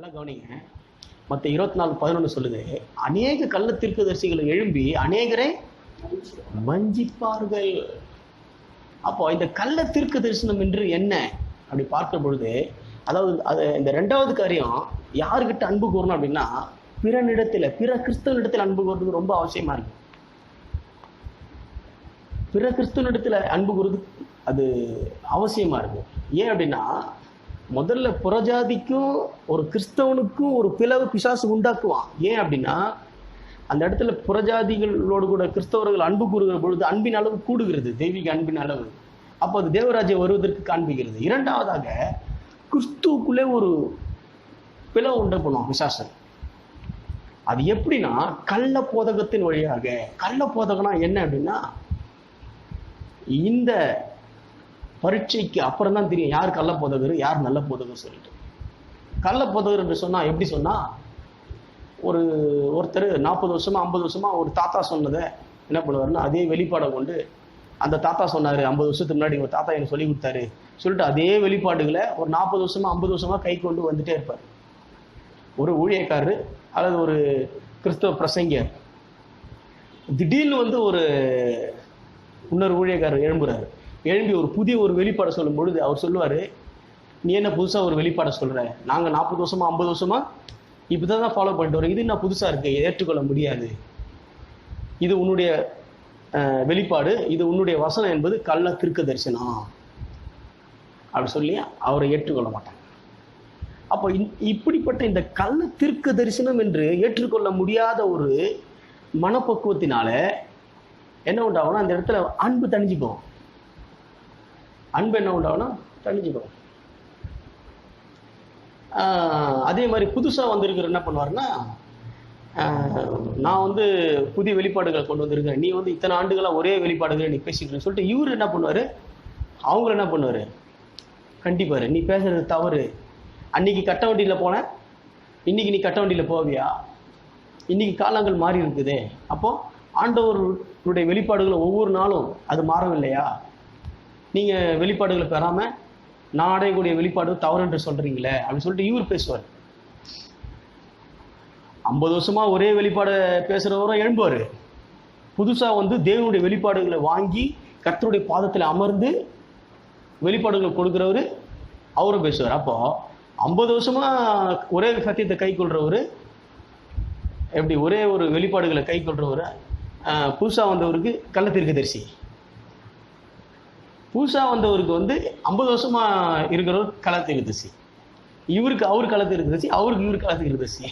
நல்லா கவனிங்க. மற்ற இருபத்தி நாலு பதினொன்று சொல்லுது. அநேக கள்ள தீர்க்கதரிசிகளை எழும்பி அநேகரை வஞ்சிப்பார்கள். அப்போ இந்த கள்ள தீர்க்க தரிசனம் என்று என்ன? அப்படி பார்க்கும் பொழுது அதாவது அது இந்த ரெண்டாவது காரியம் யாருக்கிட்ட அன்பு கூறணும் அப்படின்னா பிறனிடத்தில் பிற கிறிஸ்தவனிடத்தில் அன்பு கூறுறது ரொம்ப அவசியமா இருக்கு. பிற கிறிஸ்தவனிடத்தில் அன்பு கூறுறது அது அவசியமா இருக்கு. ஏன் அப்படின்னா முதல்ல புறஜாதிக்கும் ஒரு கிறிஸ்தவனுக்கும் ஒரு பிளவு பிசாசு உண்டாக்குவான். ஏன் அப்படின்னா அந்த இடத்துல புறஜாதிகளோடு கூட கிறிஸ்தவர்கள் அன்பு கூறுகிற பொழுது அன்பின் அளவு கூடுகிறது தெய்வீக அன்பின் அளவு. அப்போ அது தேவராஜ்யம் வருவதற்கு காண்பிக்கிறது. இரண்டாவதாக கிறிஸ்துவுக்குள்ளே ஒரு பிளவு உண்டு பண்ணுவான் பிசாசன் அது எப்படின்னா கள்ள போதகத்தின் வழியாக. கள்ள போதகம்னா என்ன அப்படின்னா இந்த பரீட்சைக்கு அப்புறம் தான் தெரியும் யார் கள்ள போதகர் யார் நல்ல போதகர் சொல்லிட்டு. கள்ள போதகர் என்று சொன்னால் எப்படி சொன்னால் ஒரு ஒருத்தர் நாற்பது வருஷமா ஐம்பது வருஷமா ஒரு தாத்தா சொன்னதை என்ன பண்ணுவாருன்னா அதே வெளிப்பாடை கொண்டு அந்த தாத்தா சொன்னார் ஐம்பது வருஷத்துக்கு முன்னாடி ஒரு தாத்தா எனக்கு சொல்லி கொடுத்தாரு. சொல்லிட்டு அதே வெளிப்பாடுகளை ஒரு நாற்பது வருஷமா ஐம்பது வருஷமா கை கொண்டு வந்துட்டே இருப்பார். ஒரு ஊழியக்காரர் அல்லது ஒரு கிறிஸ்தவ பிரசங்கர் திடீர்னு வந்து ஒரு இன்னொரு ஊழியக்காரர் எழும்புறாரு. எழும்பி ஒரு புதிய ஒரு வெளிப்பாடை சொல்லும் பொழுது அவர் சொல்லுவார் நீ என்ன புதுசாக ஒரு வெளிப்பாடை சொல்கிற நாங்கள் நாற்பது வருஷமா ஐம்பது வருஷமா இப்படிதான் தான் ஃபாலோ பண்ணிட்டு வரோம். இது என்ன புதுசாக இருக்கு. ஏற்றுக்கொள்ள முடியாது. இது உன்னுடைய வெளிப்பாடு. இது உன்னுடைய வசனம் என்பது கள்ள திருக்க தரிசனம். அப்படி சொல்லி அவரை ஏற்றுக்கொள்ள மாட்டாங்க. அப்போ இப்படிப்பட்ட இந்த கள்ள திருக்க தரிசனம் என்று ஏற்றுக்கொள்ள முடியாத ஒரு மனப்பக்குவத்தினால என்ன உண்டாகும்னா அந்த இடத்துல அன்பு தணிஞ்சுக்கும். அன்பு என்ன உண்டாகும்னா தணிஞ்சுக்கும் அதே மாதிரி புதுசாக வந்திருக்கிற என்ன பண்ணுவாருன்னா நான் வந்து புதிய வெளிப்பாடுகளை கொண்டு வந்திருக்கேன் நீ வந்து இத்தனை ஆண்டுகளாக ஒரே வெளிப்பாடுகளை நீ பேசிக்கிறேன்னு சொல்லிட்டு இவர் என்ன பண்ணுவார்? அவங்கள என்ன பண்ணுவார்? கண்டிப்பார் நீ பேசுறது தவறு. அன்னைக்கு கட்ட வண்டியில் போன இன்னைக்கு நீ கட்ட வண்டியில் போவியா? இன்னைக்கு காலங்கள் மாறி இருக்குதே. அப்போ ஆண்டவருடைய வெளிப்பாடுகளை ஒவ்வொரு நாளும் அது மாறவில்லையா? நீங்க வெளிப்பாடுகளை பெறாம நான் அடையக்கூடிய வெளிப்பாடு தவறு என்று சொல்றீங்களே அப்படின்னு சொல்லிட்டு இவர் பேசுவார். ஐம்பது வருஷமா ஒரே வெளிப்பாடை பேசுறவரும் எழும்புவார். புதுசா வந்து தேவனுடைய வெளிப்பாடுகளை வாங்கி கர்த்தருடைய பாதத்தில் அமர்ந்து வெளிப்பாடுகளை கொடுக்குறவரு அவரும் பேசுவார். அப்போ ஐம்பது வருஷமா ஒரே சத்தியத்தை கை கொள்றவர் எப்படி ஒரே ஒரு வெளிப்பாடுகளை கை கொள்றவர் புதுசாக புதுசா வந்தவருக்கு கள்ளத்திற்கு தரிசி. புதுசாக வந்தவருக்கு வந்து ஐம்பது வருஷமா இருக்கிறவர் களத்து இருந்துச்சு. இவருக்கு அவர் களத்து இருந்துச்சு அவருக்கு இவர் களத்து இருந்துச்சு.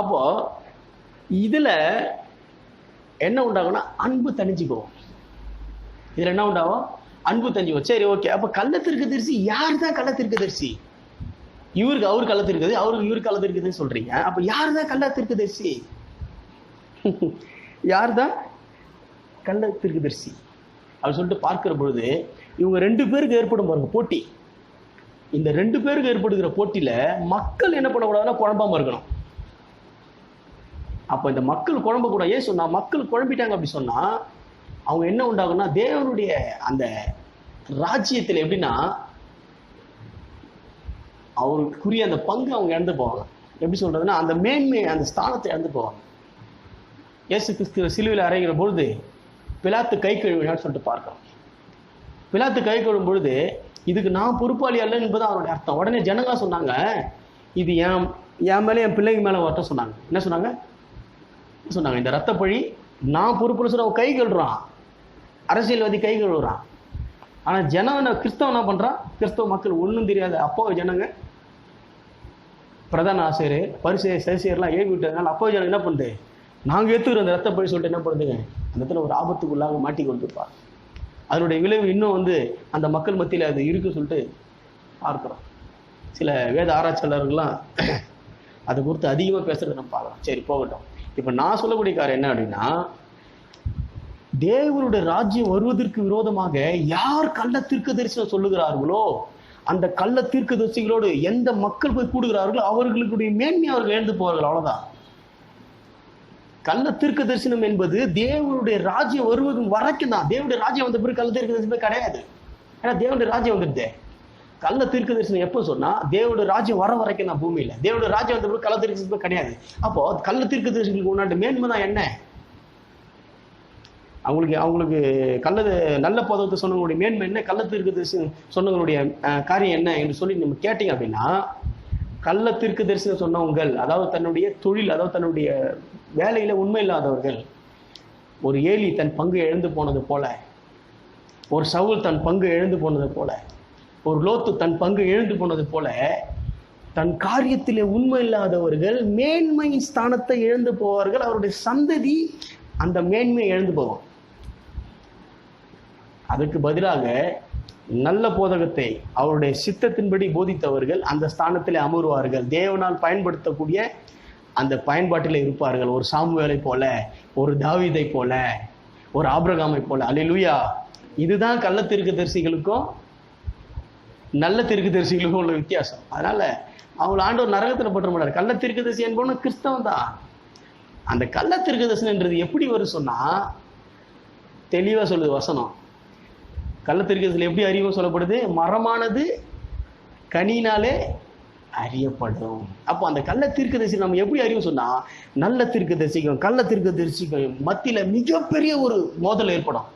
அப்போ இதில் என்ன உண்டாகும்னா அன்பு தணிஞ்சுக்கும் இதில் என்ன உண்டாகும்? அன்பு தணிஞ்சுக்கும் சரி ஓகே. அப்போ கள்ளத்திற்கு தரிசி யார் தான் கள்ளத்திற்கு தரிசி? இவருக்கு அவர் கள்ளத்திற்கு அவருக்கு இவர் கள்ளத்திற்குதுன்னு சொல்றீங்க. அப்போ யார் தான் கள்ளத்திற்கு தரிசி? யார் தான் கள்ளத்திற்கு தரிசி? அப்படி சொல்லிட்டு பார்க்கிற பொழுது இவங்க ரெண்டு பேருக்கு ஏற்படும் பாருங்க போட்டி. இந்த ரெண்டு பேருக்கு ஏற்படுகிற போட்டியில மக்கள் என்ன பண்ணக்கூடாதுன்னா குழம்பாம இருக்கணும். அப்ப இந்த மக்கள் குழம்ப கூட ஏன் சொன்னா மக்கள் குழம்பிட்டாங்க அப்படி சொன்னா அவங்க என்ன உண்டாகும்னா தேவனுடைய அந்த ராஜ்யத்தில் எப்படின்னா அவருக்குரிய அந்த பங்கு அவங்க இழந்து போவாங்க. எப்படி சொல்றதுன்னா அந்த மேன்மை அந்த ஸ்தானத்தை இழந்து போவாங்க. இயேசு கிறிஸ்துவ சிலுவையில் அறைகிற பொழுது பிலாத்து கை கழுவினான்னு சொல்லிட்டு பார்க்கலாம் பிலாத்து கை கழுவும் பொழுது இதுக்கு நான் பொறுப்பாளி அல்ல என்பது அவருடைய அர்த்தம். உடனே ஜனங்களா சொன்னாங்க இது என் என் மேலே என் பிள்ளைங்க மேலே ஒருத்தம் சொன்னாங்க. என்ன சொன்னாங்க? என்ன சொன்னாங்க? இந்த ரத்த பழி நான் பொறுப்புன்னு சொல்ல கை கழுறான் அரசியல்வாதி கை கழுவுறான். ஆனால் ஜனம் கிறிஸ்தவ கிறிஸ்தவன் என்ன பண்ணுறான் கிறிஸ்தவ மக்கள் ஒன்றும் தெரியாது அப்போ ஜனங்க பிரதான ஆசிரியர் பரிசு சசியர்லாம் ஏவி விட்டதுனால அப்போ ஜனம் என்ன பண்ணுது? நாங்கள் ஏற்றுக்கிறோம் அந்த ரத்த பழி சொல்லிட்டு என்ன பண்ணுதுங்க? அந்த இடத்துல ஒரு ஆபத்துக்குள்ளாக மாட்டி கொண்டிருப்பார். அதனுடைய விளைவு இன்னும் வந்து அந்த மக்கள் மத்தியில் அது இருக்குன்னு சொல்லிட்டு பார்க்குறோம். சில வேத ஆராய்ச்சியாளர்கள்லாம் அதை குறித்து அதிகமாக பேசுகிறத நம்ம பார்க்கலாம் சரி போகட்டும். இப்போ நான் சொல்லக்கூடிய காரியம் என்ன அப்படின்னா தேவனுடைய ராஜ்யம் வருவதற்கு விரோதமாக யார் கள்ள தீர்க்க தரிசனம் சொல்லுகிறார்களோ அந்த கள்ள தீர்க்க தரிசிகளோடு எந்த மக்கள் போய் கூடுகிறார்களோ அவர்களுடைய மேன்மை அவர்கள் எழுந்து போவார்கள். அவ்வளோதான் கள்ள தீர்க்க தரிசனம் என்பது தேவனுடைய ராஜ்யம் வருவதும் வரைக்கும் தான். தேவனுடைய ராஜ்யம் வந்த பிறகு கள்ள தீர்க்க தரிசனமே கிடையாது. ஏன்னா தேவனுடைய ராஜ்யம் வந்துடுதே. கள்ள தீர்க்க தரிசனம் எப்போ சொன்னா தேவோட ராஜ்யம் வர வரைக்கும் நான் பூமியில. தேவோட ராஜ்யம் வந்த பிறகு கள்ள தீர்க்க தரிசனம் கிடையாது. அப்போ கள்ள தீர்க்க தரிசனங்களுக்கு உண்டாண்ட மேன்மை தான் என்ன? அவங்களுக்கு அவங்களுக்கு கள்ளது நல்ல பதவத்தை சொன்னவங்களுடைய மேன்மை என்ன? கள்ள தீர்க்க தரிசனம் சொன்னவங்களுடைய காரியம் என்ன? என்று சொல்லி நம்ம கேட்டீங்க அப்படின்னா கள்ள தீர்க்க தரிசனம் சொன்னவங்கள் அதாவது தன்னுடைய தொழில் அதாவது தன்னுடைய வேலையில உண்மை இல்லாதவர்கள் ஒரு ஏலி தன் பங்கு இழந்து போனது போல ஒரு சவுல் தன் பங்கு இழந்து போனது போல ஒரு லோத்து தன் பங்கு இழந்து போனது போல தன் காரியத்திலே உண்மை இல்லாதவர்கள் மேன்மை ஸ்தானத்தை இழந்து போவார்கள் அவருடைய சந்ததி அந்த மேன்மையை இழந்து போவோம் அதுக்கு பதிலாக நல்ல போதகத்தை அவருடைய சித்தத்தின்படி போதித்தவர்கள் அந்த ஸ்தானத்தில் அமருவார்கள். தேவனால் பயன்படுத்தக்கூடிய அந்த பயன்பாட்டில் இருப்பார்கள். ஒரு சாமுவேலை போல ஒரு தாவீதை போல ஒரு ஆபிரகாமை போல. அலிலுயா இதுதான் கள்ள தீர்க்கதரிசிகளுக்கும் நல்ல தீர்க்கதரிசிகளுக்கும் உள்ள வித்தியாசம். அதனால அவங்கள ஆண்டவர் நரகத்தில் பற்ற மாட்டார். கள்ள தரிசி என்பவனும் கிறிஸ்தவன் தான். அந்த கள்ள தீர்க்கதரிசனன்றது எப்படி வரும் சொன்னா தெளிவா சொல்லுது வசனம். கள்ளத்திருக்கிறதுல எப்படி அறிவு சொல்லப்படுது? மரமானது கனினாலே அறியப்படும். அப்போ அந்த கள்ள தீர்க்கதரிசி நம்ம எப்படி அறிவு சொன்னா நல்ல தீர்க்கதரிசிக்கும் கள்ள தீர்க்கதரிசிக்கும் மத்தியில் மிகப்பெரிய ஒரு மோதல் ஏற்படும்.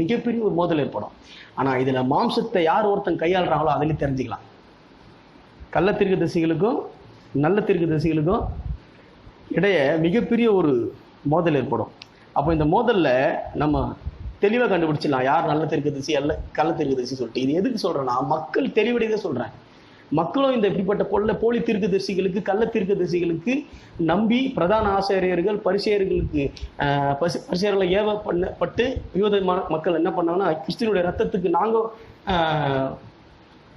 மிகப்பெரிய ஒரு மோதல் ஏற்படும். ஆனால் இதில் மாம்சத்தை யார் ஒருத்தன் கையாளுறாங்களோ அதிலே தெரிஞ்சுக்கலாம். கள்ள தீர்க்கதரிசிகளுக்கும் நல்ல தீர்க்கதரிசிகளுக்கும் இடையே மிகப்பெரிய ஒரு மோதல் ஏற்படும். அப்போ இந்த மோதலில் நம்ம தெளிவாக கண்டுபிடிச்சிடலாம். யார் நல்ல தீர்க்கதரிசி அல்ல கள்ள தீர்க்கதரிசி சொல்லிட்டு. இது எதுக்கு சொல்றேன்னா மக்கள் தெளிவடையதை சொல்றேன். மக்களும் இந்த இப்படிப்பட்ட பொல்ல போலி தீர்க்கதரிசிகளுக்கு கள்ள தீர்க்கதரிசிகளுக்கு நம்பி பிரதான ஆசிரியர்கள் பரிசெயர்களுக்கு பரிசெயர்களை பரிசு- ஏவ பண்ணப்பட்டு யூத மக்கள் என்ன பண்ணாங்கன்னா கிறிஸ்தனுடைய ரத்தத்துக்கு நாங்கள்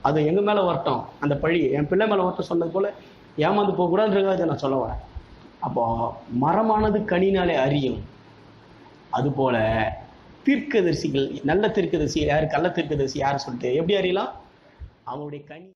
அது எங்க மேல வரட்டும் அந்த பழி. என் பிள்ளை மேல வரட்டும் சொன்னது போல ஏமாந்து போகக்கூடாதுன்றதை நான் சொல்ல வரேன். அப்போ மரமானது கனினாலே அறியும். அதுபோல் தீர்க்கதரிசிகள் நல்ல தீர்க்கதரிசி யார்? கள்ள தீர்க்கதரிசி யார் சொல்லிட்டு எப்படி அறியலாம்? அவங்களுடைய கனி